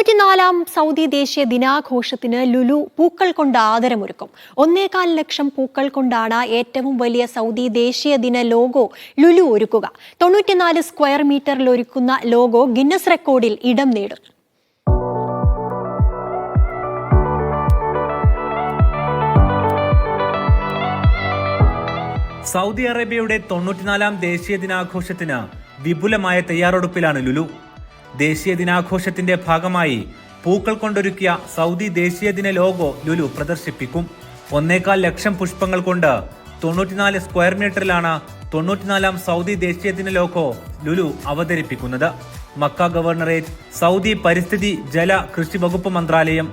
തൊണ്ണൂറ്റിനാലാം Saudi ദേശീയ ദിനാഘോഷത്തിന് ലുലു പൂക്കൾ കൊണ്ട് ആദരമൊരുക്കും. ഒന്നേകാൽ ലക്ഷം പൂക്കൾ കൊണ്ടാണ് ഏറ്റവും വലിയ സൗദി ദേശീയ ദിന ലോഗോ ലുലു ഒരുക്കുക. തൊണ്ണൂറ്റിനാല് സ്ക്വയർ മീറ്ററിൽ ഒരുക്കുന്ന ലോഗോ ഗിന്നസ് റെക്കോർഡിൽ ഇടം നേടും. സൗദി അറേബ്യയുടെ തൊണ്ണൂറ്റിനാലാം ദേശീയ ദിനാഘോഷത്തിന് വിപുലമായ തയ്യാറെടുപ്പിലാണ് ലുലു. ദേശീയ ദിനാഘോഷത്തിന്റെ ഭാഗമായി പൂക്കൾ കൊണ്ടൊരുക്കിയ സൗദി ദേശീയ ദിന ലോഗോ ലുലു പ്രദർശിപ്പിക്കും. ഒന്നേകാൽ ലക്ഷം പുഷ്പങ്ങൾ കൊണ്ട് തൊണ്ണൂറ്റിനാല് സ്ക്വയർ മീറ്ററിലാണ് തൊണ്ണൂറ്റിനാലാം സൗദി ദേശീയ ദിന ലോഗോ ലുലു അവതരിപ്പിക്കുന്നത്. മക്ക ഗവർണറേറ്റ് സൗദി പരിസ്ഥിതി ജല കൃഷി വകുപ്പ് മന്ത്രാലയം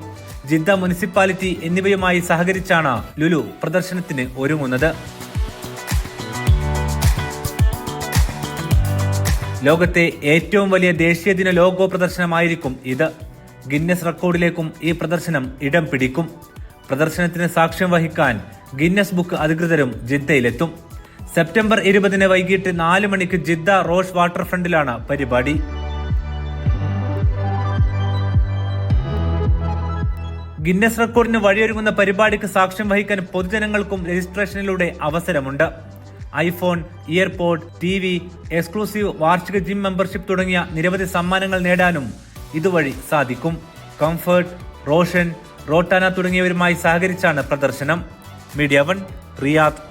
ജിദ്ദ മുനിസിപ്പാലിറ്റി എന്നിവയുമായി സഹകരിച്ചാണ് ലുലു പ്രദർശനത്തിന് ഒരുങ്ങുന്നത്. ലോകത്തെ ഏറ്റവും വലിയ ദേശീയ ദിന ലോഗോ പ്രദർശനമായിരിക്കും ഇത്. ഗിന്നസ് റെക്കോർഡിലേക്കും ഈ പ്രദർശനം ഇടം പിടിക്കും. പ്രദർശനത്തിന് സാക്ഷ്യം വഹിക്കാൻ ഗിന്നസ് ബുക്ക് അധികൃതരും ജിദ്ദയിലെത്തും. സെപ്റ്റംബർ ഇരുപതിന് വൈകിട്ട് നാല് മണിക്ക് ജിദ്ദ റോഷ് വാട്ടർ ഫ്രണ്ടിലാണ് പരിപാടി. ഗിന്നസ് റെക്കോർഡിന് വഴിയൊരുങ്ങുന്ന പരിപാടിക്ക് സാക്ഷ്യം വഹിക്കാൻ പൊതുജനങ്ങൾക്കും രജിസ്ട്രേഷനിലൂടെ അവസരമുണ്ട്. IPhone earpod T V exclusive വാർഷിക ജിം മെമ്പർഷിപ്പ് തുടങ്ങിയ നിരവധി സമ്മാനങ്ങൾ നേടാനും ഇതുവഴി സാധിക്കും. കംഫർട്ട് റോഷൻ റോട്ടാന തുടങ്ങിയവരുമായി സഹകരിച്ചാണ് പ്രദർശനം. Media One Riyadh.